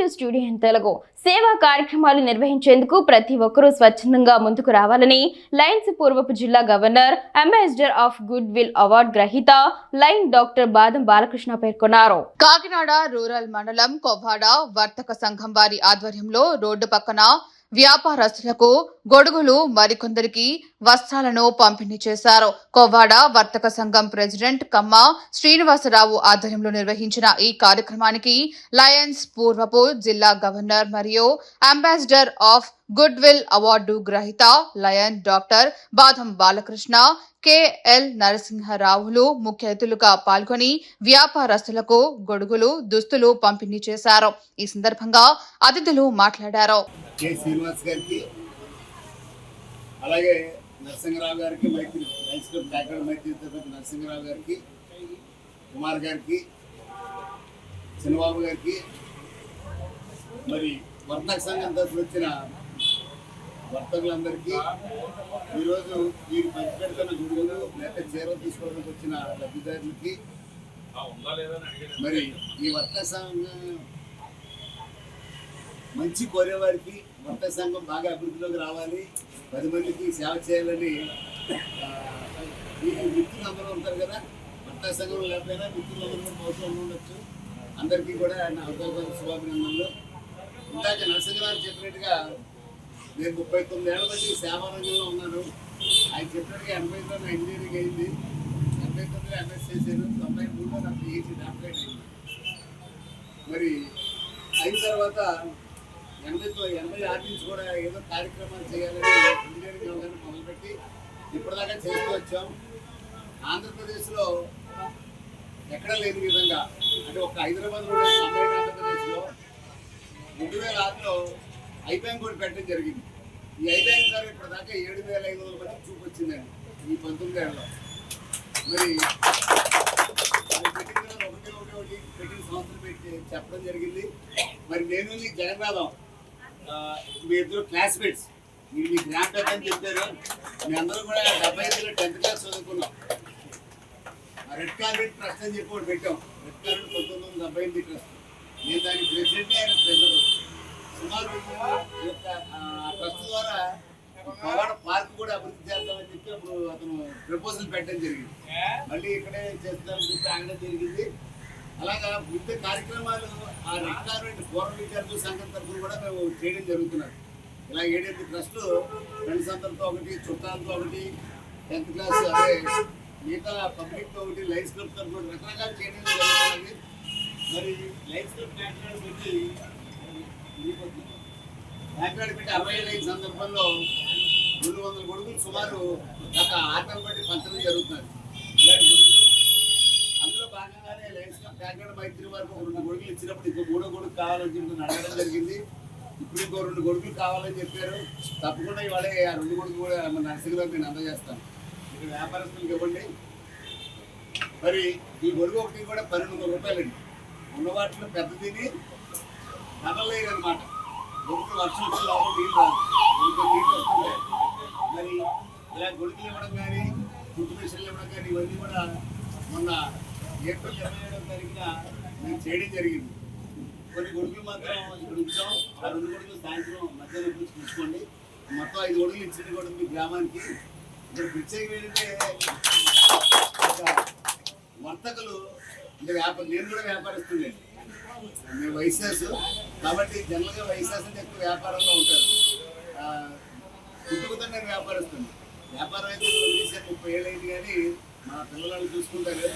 To studio in Telugu. సేవా కార్యక్రమాలు నిర్వహించేందుకు ప్రతి ఒక్కరూ స్వచ్ఛందంగా ముందుకు రావాలని లయన్స్ పూర్వపు జిల్లా governor ambassador of goodwill award గ్రహీత లైన్ డాక్టర్ బాదం బాలకృష్ణ పేర్కొన్నారు. కాకినాడ రూరల్ మండలం కొవ్వాడ వర్తక సంఘం వారి ఆధ్వర్యంలో రోడ్డు పక్కన వ్యాపారస్తులకు గొడుగులు మరికొందరికి వస్త్రాలను పంపిణీ చేశారు. కొవ్వాడ వర్తక సంఘం ప్రెసిడెంట్ కమ్మ శ్రీనివాసరావు ఆధ్వర్యంలో నిర్వహించిన ఈ కార్యక్రమానికి లయన్స్ పూర్వపు జిల్లా గవర్నర్ మరియు ambassador of good will award గ్రహీత lion doctor Badam Balakrishna KL నరసింహరావులు ముఖ్య అతిథులుగా పాల్గొని వ్యాపారస్తులకు గొడుగులు దుస్తులు పంపిణీ చేశారు. ఈ సందర్భంగా అతిథులు మాట్లాడారు. అలాగే నరసింహరావు గారికి మైత్రి లైన్స్ క్లబ్ మైత్రి తిరుపతి నరసింహరావు గారికి కుమార్ గారికి చిన్నబాబు గారికి మరి వర్తక సంఘం తరఫున వచ్చిన వర్తకులందరికీ ఈరోజు వీరు పంచిపెడుతున్న గుడుగులు లేకపోతే చీరలు తీసుకోవడానికి వచ్చిన లబ్ధిదారులకి మరి ఈ వర్తక సంఘం మంచి కోరేవారికి వర్త సంఘం బాగా అభివృద్ధిలోకి రావాలి. పది మందికి సేవ చేయాలని ఆ, మిత్రులు అందరూ ఉంటారు కదా వర్త సంఘం లేకపోయినా మిత్రులు అందరూ అవసరం ఉండొచ్చు. అందరికీ కూడా నా అవకాశాలు శుభాభినందనలు. ఇందాక నరసింహరావు చెప్పినట్టుగా నేను ముప్పై తొమ్మిది ఏళ్ళ బట్టి సేవా రంగంలో ఉన్నాను. ఆయన చెప్పినట్టుగా ఎనభై తొమ్మిది ఇంజనీరింగ్ అయింది. ఎనభై తొమ్మిది ఎంఎస్ చేశాను తొంభై మూడులో నాకు పిహెచ్డి డాక్టరేట్ అయింది. మరి అయిన తర్వాత ఎనభై ఎనభై ఆరు నుంచి కూడా ఏదో కార్యక్రమాలు చేయాలని ఇంజనీరింగ్ యోగాన్ని మొదలుపెట్టి ఇప్పటిదాకా చేస్తూ వచ్చాం. ఆంధ్రప్రదేశ్లో ఎక్కడ లేని విధంగా అంటే ఒక హైదరాబాద్లో ఆంధ్రప్రదేశ్లో రెండు వేల ఆరులో ఐబ్యాంక్ కూడా పెట్టడం జరిగింది. ఈ ఐబ్యాంక్ ద్వారా ఇప్పటిదాకా ఏడు వేల ఐదు వందల మంది చూపు వచ్చిందండి ఈ పంతొమ్మిది ఏళ్ళలో. మరి పెట్టిన ఒకటి ఒకటి ఒకటి పెట్టిన సంవత్సరం పెట్టి చెప్పడం జరిగింది. మరి నేను ఈ జగన్నాథం మీ ఇద్దరు క్లాస్మేట్స్ మీరు మీ గ్రాండ్ పెద్ద అని చెప్పారు. మీ అందరూ కూడా డెబ్బై ఐదులో టెన్త్ క్లాస్ చదువుకున్నాం. ఆ రెడ్ కార్పెట్ ట్రస్ట్ అని చెప్పి పెట్టాం. రెడ్ కార్పెట్ పంతొమ్మిది వందల డెబ్బై ఎనిమిది ట్రస్ట్. నేను దానికి ప్రెసిడెంట్ ఆయన ప్రెసిడెంట్. సుమారు ఈ యొక్క ట్రస్ట్ ద్వారా పవాడ పార్క్ కూడా అభివృద్ధి చేద్దామని చెప్పి అప్పుడు అతను ప్రపోజల్ పెట్టడం జరిగింది మళ్ళీ ఇక్కడే చేస్తామని చెప్పి ఆగడం జరిగింది అలాగా వివిధ కార్యక్రమాలు ఆ రిక్వైర్మెంట్ గవర్నమెంట్ పూర్వ విద్యార్థుల సంఘం తరఫున కూడా మేము చేయడం జరుగుతున్నారు ఇలా ఏడైతే ట్రస్టులు ఫ్రెండ్స్ అందరితో ఒకటి చుట్టాలతో ఒకటి టెన్త్ క్లాస్ అదే మిగతా పబ్లిక్తో ఒకటి లైన్స్ క్లబ్ తరఫున రకరకాలు చేయడం జరుగుతున్నది మరి లైన్స్ క్లబ్ కాకినాడ పెట్టి కాకినాడ పెట్టి అరవై ఐదు సందర్భంలో రెండు వందల గొడుగులు సుమారు గత ఆటలు బట్టి పంచడం జరుగుతున్నారు ఇలాంటి గొడుగులు అందులో భాగంగానే లైన్స్ క్లబ్ కాకినాడ మైత్రి వరకు రెండు గొడుగులు ఇచ్చినప్పుడు ఇంకో మూడో గొడుగు కావాలని చెప్పి అడగడం జరిగింది. ఇప్పుడు ఇంకో రెండు గొడుగులు కావాలని చెప్పారు. తప్పకుండా ఇవాళ ఆ రెండు గొడుగులు కూడా మన నర్సింగ్లో నేను అందజేస్తాను. ఇక్కడ వ్యాపారస్తులకు ఇవ్వండి. మరి ఈ గొడుగు ఒకటి కూడా పన్నెండు వందల రూపాయలండి. ఉన్న వాటిలో పెద్దదిని నగలేదు అనమాట గొడుగులు వర్షం వచ్చిన లోపల నీళ్ళు రాదు. గొడుగు నీళ్ళు వస్తుంటే మరి ఇలా గొడుగులు ఇవ్వడం కానీ గుడ్డు మిషన్లు ఇవ్వడం కానీ ఇవన్నీ కూడా మొన్న ఏప్రిల్ ఇరవై ఏడవ తారీఖున మేము చేయడం జరిగింది. కొన్ని గొడుగులు మాత్రం ఇక్కడ ఉంచాం. ఆ రెండు గొడుగులు సాయంత్రం మధ్యాహ్నం గురించి తీసుకోండి మొత్తం ఐదు గొడుగులు ఇచ్చింది కూడా మీ గ్రామానికి. ఇక్కడ ప్రత్యేకం ఏంటంటే వర్తకులు అంటే వ్యాపారం నేను కూడా వ్యాపారస్తుండే మేము వైశాస్ కాబట్టి జనరల్గా వైశాస్ అంటే ఎక్కువ వ్యాపారంలో ఉంటారు. ఆ, పుట్టుకతో నేను వ్యాపారిస్తుంది వ్యాపారం అయితే చేసే ముప్పై ఏళ్ళైంది కానీ మా పిల్లలను చూసుకుంటారు.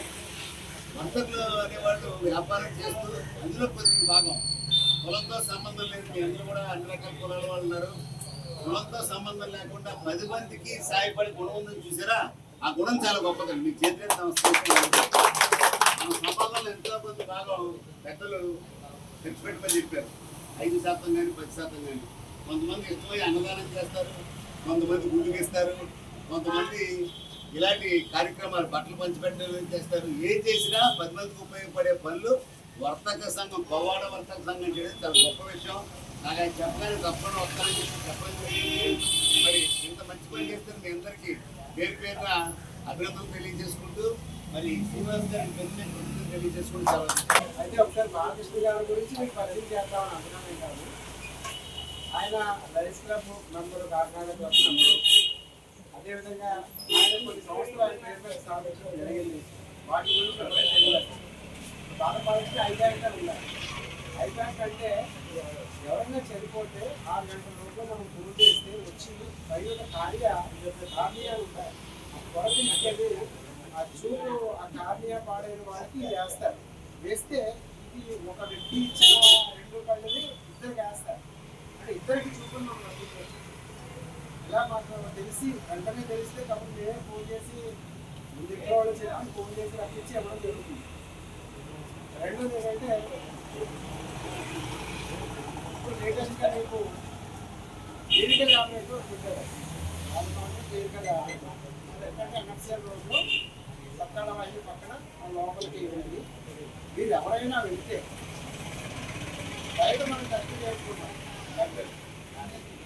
వర్తకులు అనేవాళ్ళు వ్యాపారం చేస్తూ అందులో కొద్ది భాగం. కులంతో సంబంధం లేదు. మీ అందరూ కూడా అన్ని రకాల కులాల వాళ్ళు ఉన్నారు. కులంతో సంబంధం లేకుండా పది మందికి సాయపడి గుణం ఉందని చూసారా? ఆ గుణం చాలా గొప్పదండి. మీ చేతి నమస్కరిస్తున్నాను సమాజంలో ఎంతో మంది భాగం పెద్దలు ఖర్చు పెట్టమని చెప్పారు ఐదు శాతం కానీ పది శాతం కానీ. కొంతమంది ఇష్టమై అన్నదానం చేస్తారు కొంతమంది గుడికి ఇస్తారు కొంతమంది ఇలాంటి కార్యక్రమాలు బట్టలు పంచిపెట్టడం చేస్తారు. ఏం చేసినా పది మందికి ఉపయోగపడే పనులు వర్తక సంఘం పవాడ వర్తక సంఘం చేయడం చాలా గొప్ప విషయం. నాకు ఆయన చెప్పగానే తప్పని వస్తానని చెప్పడం మరి ఇంత మంచి పని చేస్తారు మీ అందరికీ పేరు పేరున అభినందనలు తెలియజేసుకుంటూ మరి శ్రీనివాస్ గారి బెనిఫిట్ అయితే ఒకసారి బాలకృష్ణ గారి గురించి మీకు పరిచయం చేస్తామని అనుకున్నాను కాదు. ఆయన Lions club member Kakinada club member అదేవిధంగా ఆయన కొన్ని సంవత్సరాలు ఆయన పేరు స్థాపించడం జరిగింది. వాటి గురించి ఎవరైనా తెలియదు. బాధపడితే ఐబ్యాంక్ ఉండాలి ఐబ్యాంక్ అంటే ఎవరైనా చనిపోతే ఆరు గంటల రోజుల్లో మనం ఫోన్ చేస్తే వచ్చి బయట కార్య కార్యాలు ఉంటాయి. ఆ కొరకు ఇచ్చేది ఆ చూపు ఆ కార్నియా పాడైన వారికి వేస్తారు. వేస్తే ఇది ఒక వ్యక్తి ఇచ్చిన రెండు కళ్ళని ఇద్దరికి వేస్తారు. అంటే ఇద్దరికి చూపులు మనం ఇలా మాకు తెలిసి వెంటనే తెలిస్తే కాబట్టి మేమే ఫోన్ చేసి ముందు ఇంట్లో వాళ్ళు చెప్పి ఫోన్ చేసి రప్పించి ఇవ్వడం జరుగుతుంది. రెండోది ఏంటంటే ఇప్పుడు లేటెస్ట్గా మీకు మెడికల్ ఆపరేట్ పెట్టారు అది మాత్రం మెడికల్ ఆపరేట్ ఎందుకంటే ఎన్ఎఫ్సిఎల్ రోడ్లో సత్తాల వాయి పక్కన లోపలికి వెళ్ళి మీరు ఎవరైనా వెళ్తే బయట మనం టెస్ట్ చేసుకుంటాం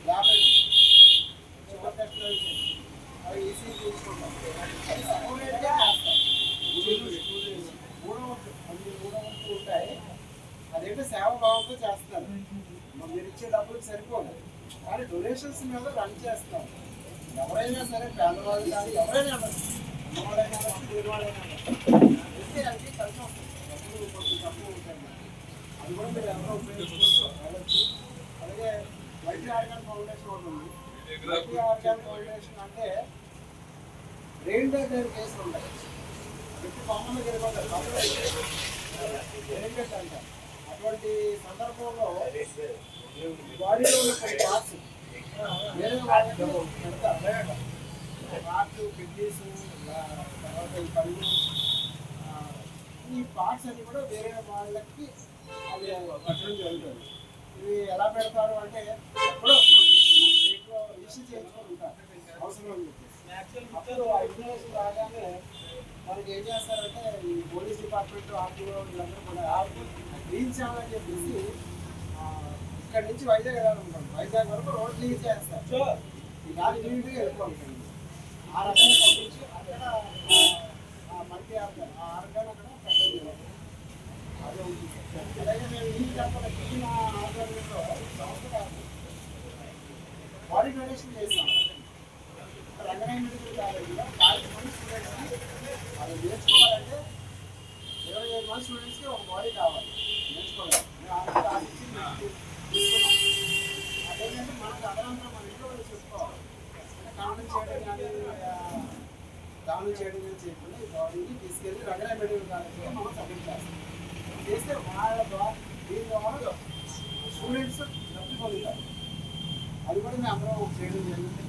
యాభై షుగర్ టెస్ట్ అవి ఈసీ తీసుకుంటాం అది సపరేట్గా మూడో వంతు మూడో ఉంటాయి. అదేంటో సేవ భావంతో చేస్తున్నారు మరి ఇచ్చే డబ్బులకు సరిపోదు. కానీ డొనేషన్స్ మీద రన్ చేస్తున్నారు ఎవరైనా సరే పేదవాళ్ళు కానీ ఎవరైనా కలిసి డబ్బులు అది కూడా ఎవరో అలాగే వైద్య ఆర్గాన్ ఫౌండేషన్ ఒకటి ఉంది వైద్య ఆర్గాన్ ఫౌండేషన్ అంటే బ్రెయిన్ డెడ్ కేసులు ఉంటాయి వ్యక్తి పాములు గెలవతారు బ్రెయిన్ డెడ్ అంటారు అటువంటి సందర్భంలో బాడీలో పార్ట్స్ వేరే వాళ్ళకి పెడతారు కిడ్నీస్ కళ్ళు ఆ, ఈ పార్ట్స్ అన్ని కూడా వేరే వాళ్ళకి అవి పెట్టడం జరుగుతుంది. ఇవి ఎలా పెడతారు అంటే ఎప్పుడో ఇష్యూ చేయించుకొని ఉంటారు. అవసరం అని చెప్పేసి అప్పుడు ఇన్ఫర్మేషన్ రాగానే మనకి ఏం చేస్తారంటే ఈ పోలీస్ డిపార్ట్మెంట్ ఆర్టీఓ వీళ్ళందరూ కూడా క్లీన్ చేయాలని చెప్పేసి ఆ, ఇక్కడ నుంచి వైజాగ్ వెళ్ళాలనుకోండి వైజాగ్ వరకు రోడ్ క్లీన్ చేస్తారు. ఈ గాలి నీట్గా నుంచి. ఆ రకంగా బాడీ డొనేషన్ చేస్తాం రంగనాయ మెడికల్ కాలేజీలో నాలుగు మంది స్టూడెంట్స్కి అది నేర్చుకోవాలంటే ఇరవై ఐదు మంది స్టూడెంట్స్కి తాను చేయడం చేయకుండా ఈ బాడీని తీసుకెళ్ళి రంగరాయ మెడికల్ కాలేజ్లో మనం సబ్మిట్ చేస్తాం. చేస్తే వాళ్ళ ద్వారా దీని ద్వారా స్టూడెంట్స్ లబ్ధి పొందుతారు. అది కూడా మేము అందరం చేయడం జరుగుతుంది